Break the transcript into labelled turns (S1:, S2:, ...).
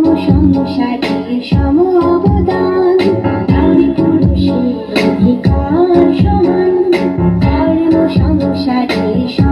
S1: সমান সমান সমান